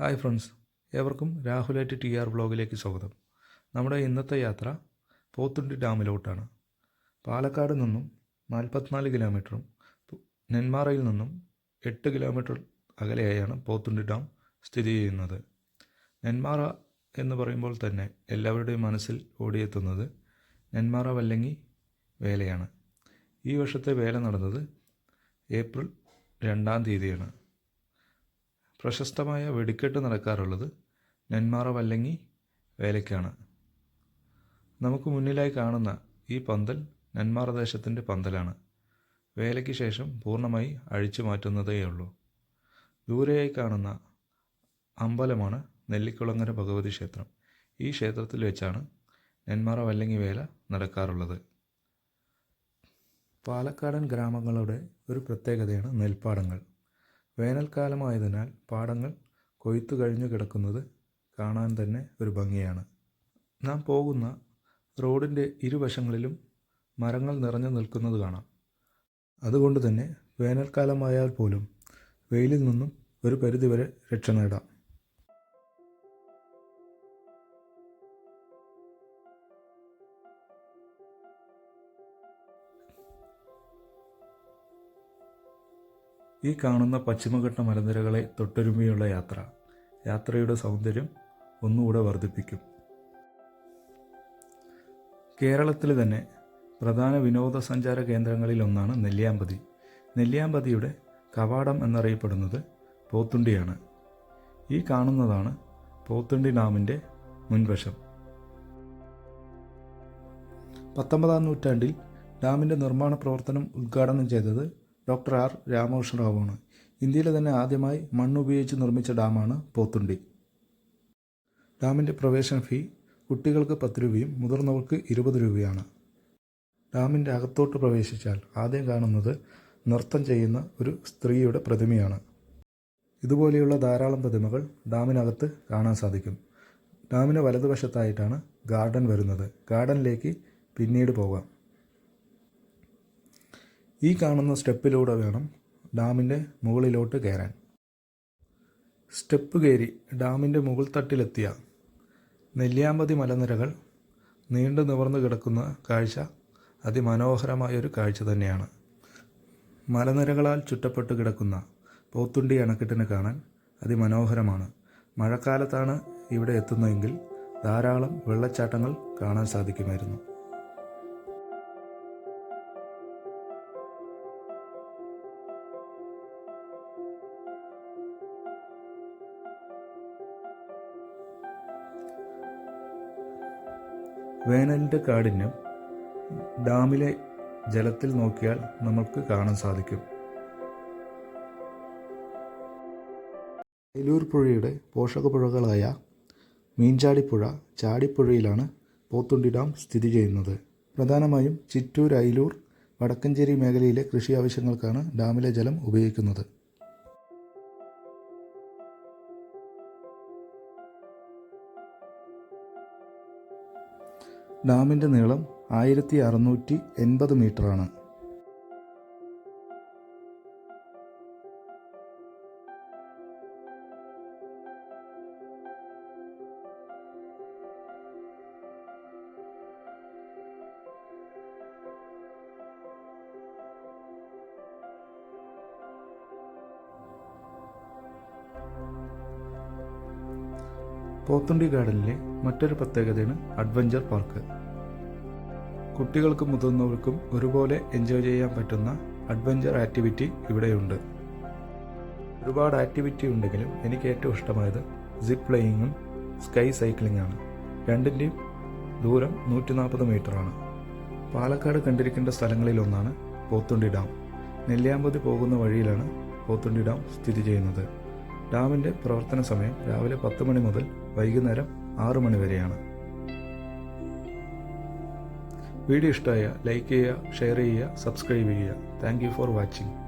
Hi friends ഏവർക്കും രാഹുലേറ്റ് T R വ്ളോഗിലേക്ക് സ്വാഗതം. നമ്മുടെ ഇന്നത്തെ യാത്ര പോത്തുണ്ടി ഡാമിലോട്ടാണ്. പാലക്കാട് നിന്നും നാൽപ്പത്തിനാല് കിലോമീറ്ററും നെന്മാറയിൽ നിന്നും എട്ട് കിലോമീറ്റർ അകലെയായാണ് പോത്തുണ്ടി ഡാം സ്ഥിതി ചെയ്യുന്നത്. നെന്മാറ എന്ന് പറയുമ്പോൾ തന്നെ എല്ലാവരുടെയും മനസ്സിൽ ഓടിയെത്തുന്നത് നെന്മാറ വല്ലങ്ങി വേലയാണ്. ഈ വർഷത്തെ വേല നടന്നത് ഏപ്രിൽ രണ്ടാം തീയതിയാണ്. പ്രശസ്തമായ വെടിക്കെട്ട് നടക്കാറുള്ളത് നെന്മാറ വല്ലങ്ങി വേലയ്ക്കാണ്. നമുക്ക് മുന്നിലായി കാണുന്ന ഈ പന്തൽ നെന്മാറ ദേശത്തിന്റെ പന്തലാണ്. വേലയ്ക്ക് ശേഷം പൂർണമായി അഴിച്ചു മാറ്റുന്നതേയുള്ളൂ ദൂരെയായി കാണുന്ന അമ്പലമാണ് നെല്ലിക്കുളങ്ങര ഭഗവതി ക്ഷേത്രം. ഈ ക്ഷേത്രത്തിൽ വെച്ചാണ് നെന്മാറ വല്ലങ്ങി വേല നടക്കാറുള്ളത്. പാലക്കാടൻ ഗ്രാമങ്ങളുടെ ഒരു പ്രത്യേകതയാണ് നെൽപ്പാടങ്ങൾ. വേനൽക്കാലമായതിനാൽ പാടങ്ങൾ കൊയ്ത്തു കഴിഞ്ഞു കിടക്കുന്നത് കാണാൻ തന്നെ ഒരു ഭംഗിയാണ്. നാം പോകുന്ന റോഡിന്റെ ഇരുവശങ്ങളിലും മരങ്ങൾ നിറഞ്ഞു നിൽക്കുന്നത് കാണാം. അതുകൊണ്ട് തന്നെ വേനൽക്കാലമായാൽ പോലും വെയിലിൽ നിന്നും ഒരു പരിധിവരെ രക്ഷ നേടാം. ഈ കാണുന്ന പശ്ചിമഘട്ട മലനിരകളെ തൊട്ടൊരുമിയുള്ള യാത്ര. യാത്രയുടെ സൗന്ദര്യം ഒന്നുകൂടെ വർദ്ധിപ്പിക്കും. കേരളത്തിൽ തന്നെ പ്രധാന വിനോദസഞ്ചാര കേന്ദ്രങ്ങളിൽ ഒന്നാണ് നെല്ലിയാമ്പതി. നെല്ലിയാമ്പതിയുടെ കവാടം എന്നറിയപ്പെടുന്നത് പോത്തുണ്ടിയാണ്. ഈ കാണുന്നതാണ് പോത്തുണ്ടി ഡാമിന്റെ മുൻവശം. പത്തൊമ്പതാം നൂറ്റാണ്ടിൽ ഡാമിന്റെ നിർമ്മാണ പ്രവർത്തനം ഉദ്ഘാടനം ചെയ്തത് ഡോക്ടർ ആർ രാമകൃഷ്ണ റാവുവാണ് ഇന്ത്യയിലെ തന്നെ ആദ്യമായി മണ്ണുപയോഗിച്ച് നിർമ്മിച്ച ഡാമാണ് പോത്തുണ്ടി. ഡാമിന്റെ പ്രവേശന ഫീ കുട്ടികൾക്ക് പത്ത് രൂപയും മുതിർന്നവർക്ക് ഇരുപത് രൂപയാണ്. ഡാമിന്റെ അകത്തോട്ട് പ്രവേശിച്ചാൽ ആദ്യം കാണുന്നത് നൃത്തം ചെയ്യുന്ന ഒരു സ്ത്രീയുടെ പ്രതിമയാണ്. ഇതുപോലെയുള്ള ധാരാളം പ്രതിമകൾ ഡാമിനകത്ത് കാണാൻ സാധിക്കും. ഡാമിന് വലതുവശത്തായിട്ടാണ് ഗാർഡൻ വരുന്നത്. ഗാർഡനിലേക്ക് പിന്നീട് പോകാം. ഈ കാണുന്ന സ്റ്റെപ്പിലൂടെ വേണം ഡാമിന്റെ മുകളിലോട്ട് കയറാൻ. സ്റ്റെപ്പ് കയറി ഡാമിന്റെ മുകൾ തട്ടിലെത്തിയ നെല്ലിയാമ്പതി മലനിരകൾ നീണ്ടു നിവർന്നു കിടക്കുന്ന കാഴ്ച അതിമനോഹരമായൊരു കാഴ്ച തന്നെയാണ്. മലനിരകളാൽ ചുറ്റപ്പെട്ട് കിടക്കുന്ന പോത്തുണ്ടി അണക്കെട്ടിനെ കാണാൻ അതിമനോഹരമാണ്. മഴക്കാലത്താണ് ഇവിടെ എത്തുന്നതെങ്കിൽ ധാരാളം വെള്ളച്ചാട്ടങ്ങൾ കാണാൻ സാധിക്കുമായിരുന്നു. വേനലിന്റെ കാഠിന്യം ഡാമിലെ ജലത്തിൽ നോക്കിയാൽ നമുക്ക് കാണാൻ സാധിക്കും. അയലൂർ പുഴയുടെ പോഷകപ്പുഴകളായ മീൻചാടിപ്പുഴ ചാടിപ്പുഴയിലാണ് പോത്തുണ്ടി ഡാം സ്ഥിതി ചെയ്യുന്നത്. പ്രധാനമായും ചിറ്റൂർ അയിലൂർ വടക്കഞ്ചേരി മേഖലയിലെ കൃഷി ആവശ്യങ്ങൾക്കാണ് ഡാമിലെ ജലം ഉപയോഗിക്കുന്നത്. ഡാമിന്റെ നീളം ആയിരത്തി അറുന്നൂറ്റി എൺപത് മീറ്ററാണ് പോത്തുണ്ടി ഗാർഡനിലെ മറ്റൊരു പ്രത്യേകതയാണ് അഡ്വഞ്ചർ പാർക്ക്. കുട്ടികൾക്കും മുതിർന്നവർക്കും ഒരുപോലെ എൻജോയ് ചെയ്യാൻ പറ്റുന്ന അഡ്വഞ്ചർ ആക്ടിവിറ്റി ഇവിടെയുണ്ട്. ഒരുപാട് ആക്ടിവിറ്റി ഉണ്ടെങ്കിലും എനിക്ക് ഏറ്റവും ഇഷ്ടമായത് സിപ്പ് ലൈയിങ്ങും സ്കൈ സൈക്ലിംഗ് ആണ് രണ്ടിന്റെയും ദൂരം നൂറ്റി നാൽപ്പത് മീറ്ററാണ്. പാലക്കാട് കണ്ടിരിക്കേണ്ട സ്ഥലങ്ങളിലൊന്നാണ് പോത്തുണ്ടി ഡാം. നെല്ലിയാമ്പതി പോകുന്ന വഴിയിലാണ് പോത്തുണ്ടി ഡാം സ്ഥിതി ചെയ്യുന്നത്. ഡാമിന്റെ പ്രവർത്തന സമയം രാവിലെ പത്ത് മണി മുതൽ വൈകുന്നേരം ആറ് മണിവരെയാണ് വീഡിയോ ഇഷ്ടമായ ലൈക്ക് ചെയ്യുക ഷെയർ ചെയ്യുക സബ്സ്ക്രൈബ് ചെയ്യുക. Thank for watching.